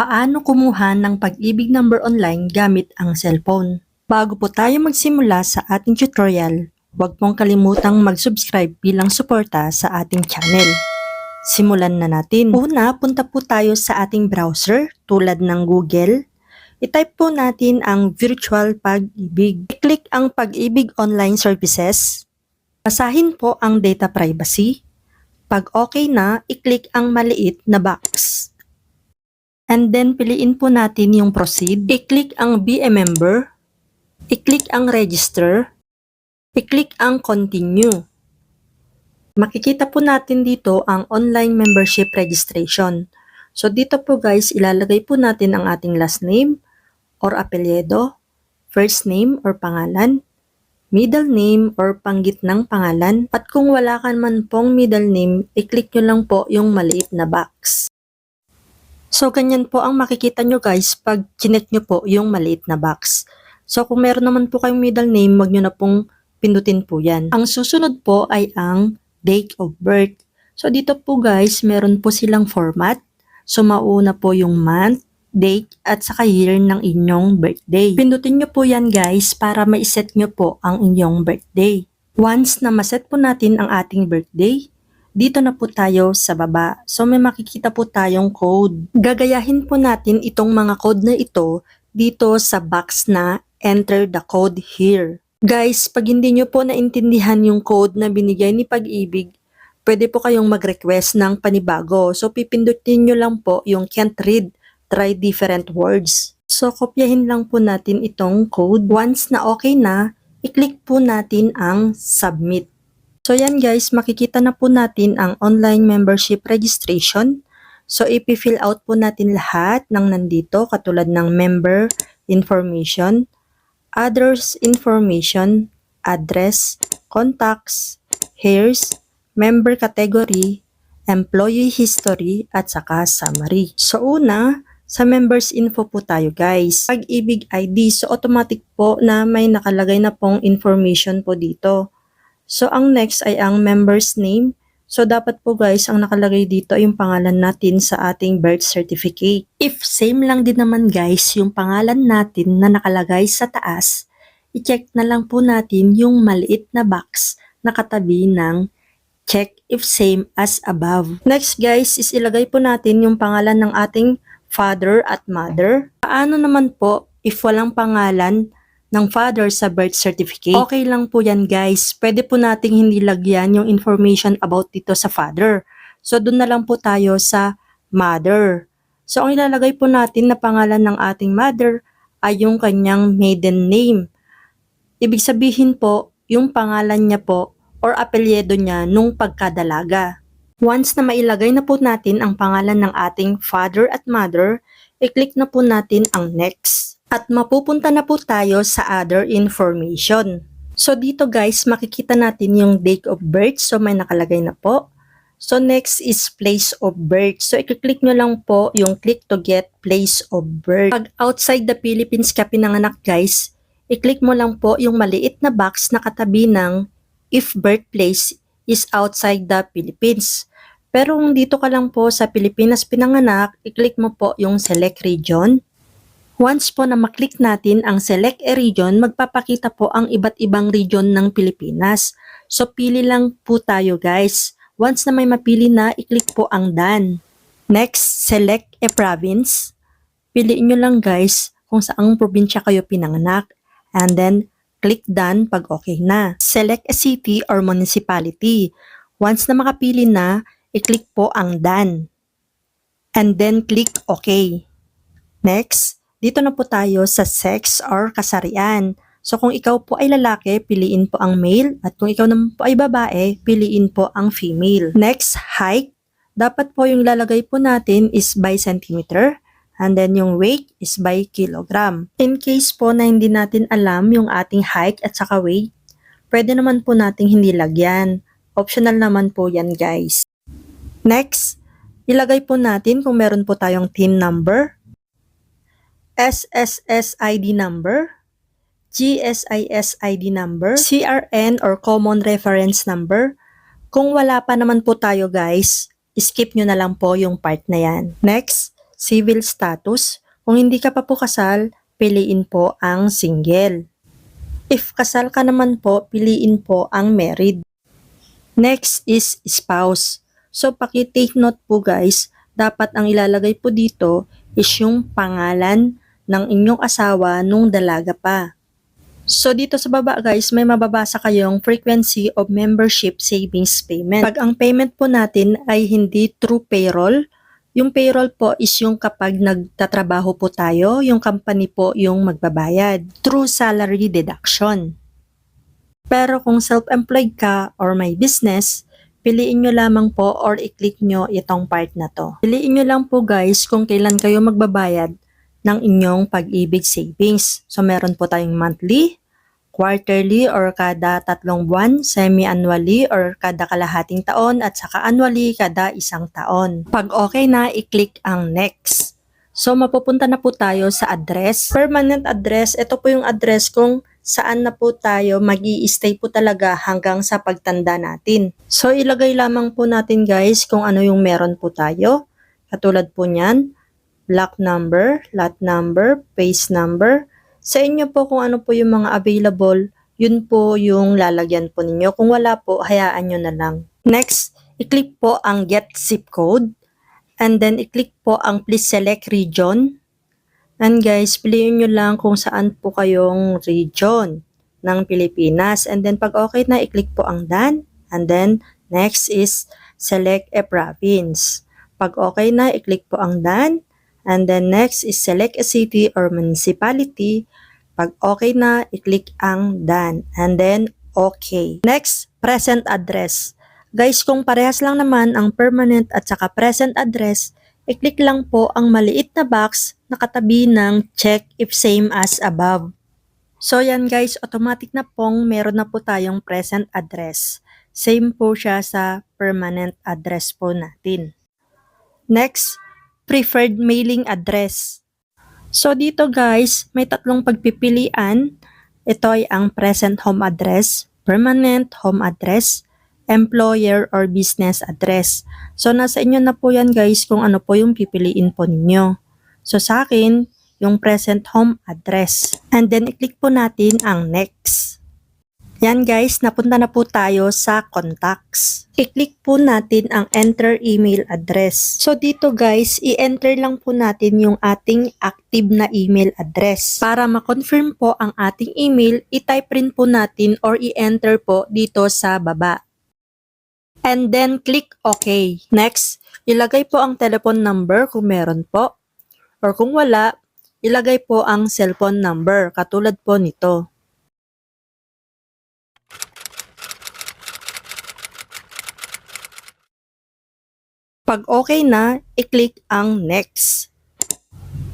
Paano kumuha ng pag-ibig number online gamit ang cellphone? Bago po tayo magsimula sa ating tutorial, huwag pong kalimutang mag-subscribe bilang suporta sa ating channel. Simulan na natin. Una, punta po tayo sa ating browser tulad ng Google. I-type po natin ang virtual pag-ibig. I-click ang pag-ibig online services. Basahin po ang data privacy. Pag okay na, i-click ang maliit na box. And then, piliin po natin yung proceed. I-click ang be a member. I-click ang register. I-click ang continue. Makikita po natin dito ang online membership registration. So, dito po guys, ilalagay po natin ang ating last name or apelyido, first name or pangalan, middle name or panggit ng pangalan, at kung wala ka man pong middle name, i-click nyo lang po yung maliit na box. So, ganyan po ang makikita nyo guys pag chinet nyo po yung maliit na box. So, kung meron naman po kayong middle name, wag nyo na pong pindutin po yan. Ang susunod po ay ang date of birth. So, dito po guys, meron po silang format. So, mauna po yung month, date, at saka year ng inyong birthday. Pindutin nyo po yan guys para ma-set nyo po ang inyong birthday. Once na maset po natin ang ating birthday, dito na po tayo sa baba. So may makikita po tayong code. Gagayahin po natin itong mga code na ito dito sa box na enter the code here. Guys, pag hindi nyo po naintindihan yung code na binigay ni Pag-ibig, pwede po kayong mag-request ng panibago. So pipindutin nyo lang po yung can't read, try different words. So kopyahin lang po natin itong code. Once na okay na, i-click po natin ang submit. So yan guys, makikita na po natin ang online membership registration. So ipi-fill out po natin lahat ng nandito katulad ng member information, others information, address, contacts, hairs, member category, employee history, at saka summary. So una, sa members info po tayo guys. Pag-ibig ID, so automatic po na may nakalagay na pong information po dito. So, ang next ay ang member's name. So, dapat po guys, ang nakalagay dito ay yung pangalan natin sa ating birth certificate. If same lang din naman guys, yung pangalan natin na nakalagay sa taas, i-check na lang po natin yung maliit na box na katabi ng check if same as above. Next guys, is ilagay po natin yung pangalan ng ating father at mother. Paano naman po if walang pangalan ng father sa birth certificate. Okay lang po yan guys. Pwede po nating hindi lagyan yung information about dito sa father. So doon na lang po tayo sa mother. So ang ilalagay po natin na pangalan ng ating mother ay yung kanyang maiden name. Ibig sabihin po, yung pangalan niya po or apelyedo niya nung pagkadalaga. Once na mailagay na po natin ang pangalan ng ating father at mother, i-click na po natin ang next. At mapupunta na po tayo sa other information. So dito guys, makikita natin yung date of birth. So may nakalagay na po. So next is place of birth. So i-click nyo lang po yung click to get place of birth. Pag outside the Philippines ka pinanganak guys, i-click mo lang po yung maliit na box na katabi ng if birthplace is outside the Philippines. Pero kung dito ka lang po sa Pilipinas pinanganak, i-click mo po yung select region. Once po na maklik natin ang select a region, magpapakita po ang iba't ibang region ng Pilipinas. So pili lang po tayo guys. Once na may mapili na, i-click po ang done. Next, select a province. Piliin nyo lang guys kung saang probinsya kayo pinanganak. And then, click done pag okay na. Select a city or municipality. Once na makapili na, i-click po ang done. And then click OK. Next, dito na po tayo sa sex or kasarian. So kung ikaw po ay lalaki, piliin po ang male at kung ikaw naman po ay babae, piliin po ang female. Next, height. Dapat po yung lalagay po natin is by centimeter and then yung weight is by kilogram. In case po na hindi natin alam yung ating height at saka weight, pwede naman po nating hindi lagyan. Optional naman po yan guys. Next, ilagay po natin kung meron po tayong TIN number, SSS ID number, GSIS ID number, CRN or Common Reference Number. Kung wala pa naman po tayo guys, skip nyo na lang po yung part na yan. Next, civil status. Kung hindi ka pa po kasal, piliin po ang single. If kasal ka naman po, piliin po ang married. Next is spouse. So, paki-take note po guys, dapat ang ilalagay po dito is yung pangalan ng inyong asawa nung dalaga pa. So, dito sa baba guys, may mababasa kayong frequency of membership savings payment. Pag ang payment po natin ay hindi through payroll, yung payroll po is yung kapag nagtatrabaho po tayo, yung company po yung magbabayad through salary deduction. Pero kung self-employed ka or may business, piliin nyo lamang po or i-click nyo itong part na to. Piliin nyo lang po guys kung kailan kayo magbabayad ng inyong pag-ibig savings. So meron po tayong monthly, quarterly or kada tatlong buwan, semi-annually or kada kalahating taon at saka annually kada isang taon. Pag okay na, i-click ang next. So mapupunta na po tayo sa address. Permanent address, ito po yung address kung saan na po tayo mag stay po talaga hanggang sa pagtanda natin. So ilagay lamang po natin guys kung ano yung meron po tayo. Katulad po niyan, block number, lot number, face number. Sa inyo po kung ano po yung mga available, yun po yung lalagyan po ninyo. Kung wala po, hayaan nyo na lang. Next, i-click po ang get zip code. And then, i-click po ang please select region. And guys, piliin nyo lang kung saan po kayong region ng Pilipinas. And then, pag okay na, i-click po ang done. And then, next is select a province. Pag okay na, i-click po ang done. And then next is select a city or municipality. Pag okay na, i-click ang done. And then okay. Next, present address. Guys, kung parehas lang naman ang permanent at saka present address, i-click lang po ang maliit na box na katabi ng check if same as above. So yan guys, automatic na pong meron na po tayong present address. Same po siya sa permanent address po natin. Next, preferred mailing address. So dito guys, may tatlong pagpipilian. Ito ay ang present home address, permanent home address, employer or business address. So nasa inyo na po yan guys kung ano po yung pipiliin po ninyo. So sa akin, yung present home address. And then i-click po natin ang next. Yan guys, napunta na po tayo sa contacts. I-click po natin ang enter email address. So dito guys, i-enter lang po natin yung ating active na email address. Para ma-confirm po ang ating email, i-type rin po natin or i-enter po dito sa baba. And then click OK. Next, ilagay po ang telephone number kung meron po. Or kung wala, ilagay po ang cellphone number katulad po nito. Pag okay na, i-click ang next.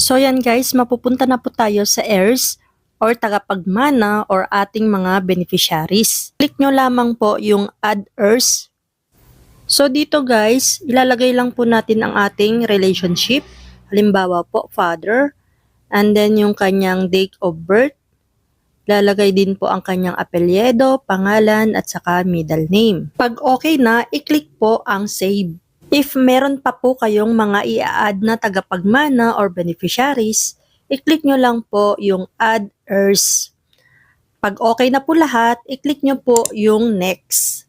So yan guys, mapupunta na po tayo sa heirs or tagapagmana or ating mga beneficiaries. Click nyo lamang po yung add heirs. So dito guys, ilalagay lang po natin ang ating relationship. Halimbawa po, father. And then yung kanyang date of birth. Lalagay din po ang kanyang apelyedo, pangalan at saka middle name. Pag okay na, i-click po ang save. If meron pa po kayong mga i-add na tagapagmana or beneficiaries, i-click nyo lang po yung add heirs. Pag okay na po lahat, i-click nyo po yung next.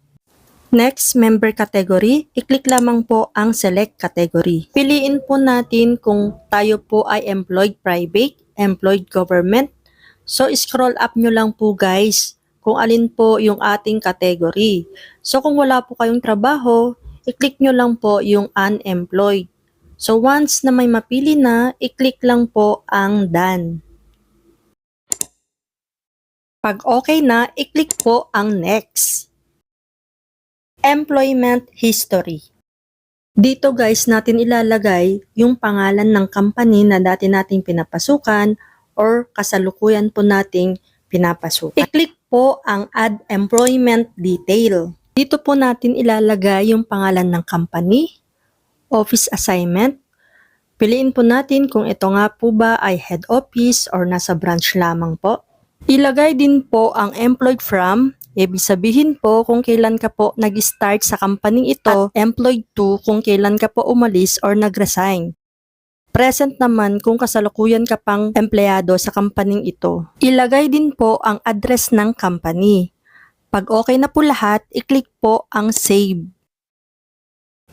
Next, member category, i-click lamang po ang select category. Piliin po natin kung tayo po ay employed private, employed government. So, scroll up nyo lang po guys kung alin po yung ating category. So, kung wala po kayong trabaho, i-click nyo lang po yung unemployed. So once na may mapili na, i-click lang po ang done. Pag okay na, i-click po ang next. Employment history. Dito guys natin ilalagay yung pangalan ng company na dati nating pinapasukan or kasalukuyan po nating pinapasukan. I-click po ang add employment detail. Dito po natin ilalagay yung pangalan ng company, office assignment. Piliin po natin kung ito nga po ba ay head office or nasa branch lamang po. Ilagay din po ang employed from, ibig sabihin po kung kailan ka po nag-start sa company ito, at employed to kung kailan ka po umalis or nag-resign. Present naman kung kasalukuyan ka pang empleyado sa kampaning ito. Ilagay din po ang address ng company. Pag okay na po lahat, i-click po ang save.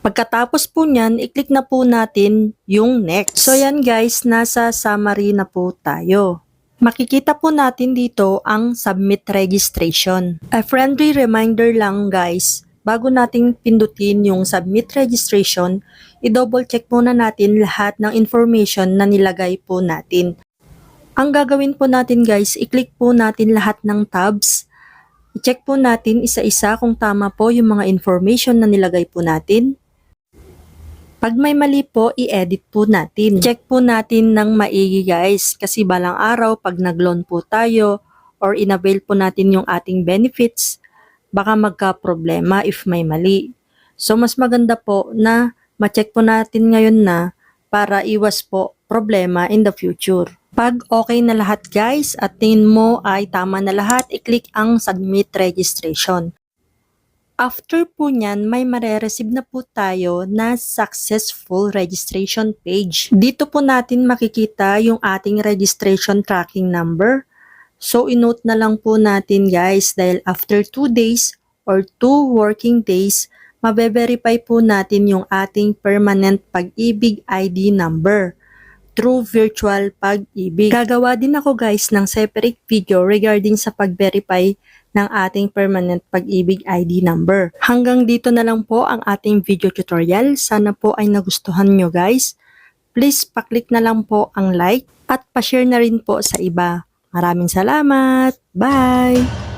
Pagkatapos po niyan, i-click na po natin yung next. So yan guys, nasa summary na po tayo. Makikita po natin dito ang submit registration. A friendly reminder lang guys, bago nating pindutin yung submit registration, i-double check muna natin lahat ng information na nilagay po natin. Ang gagawin po natin guys, i-click po natin lahat ng tabs. I-check po natin isa-isa kung tama po yung mga information na nilagay po natin. Pag may mali po, i-edit po natin. Check po natin ng maigi guys kasi balang araw pag nag-loan po tayo or inavail po natin yung ating benefits, baka magka-problema if may mali. So mas maganda po na ma-check po natin ngayon na para iwas po problema in the future. Pag okay na lahat guys at tingin mo ay tama na lahat, i-click ang submit registration. After po niyan, may marereceive na po tayo na successful registration page. Dito po natin makikita yung ating registration tracking number. So, inote na lang po natin guys dahil after 2 days or 2 working days, mabe-verify po natin yung ating permanent pag-ibig ID number through virtual pag-ibig. Gagawa din ako guys ng separate video regarding sa pag-verify ng ating permanent pag-ibig ID number. Hanggang dito na lang po ang ating video tutorial. Sana po ay nagustuhan nyo guys. Please paklik na lang po ang like at pa-share na rin po sa iba. Maraming salamat! Bye!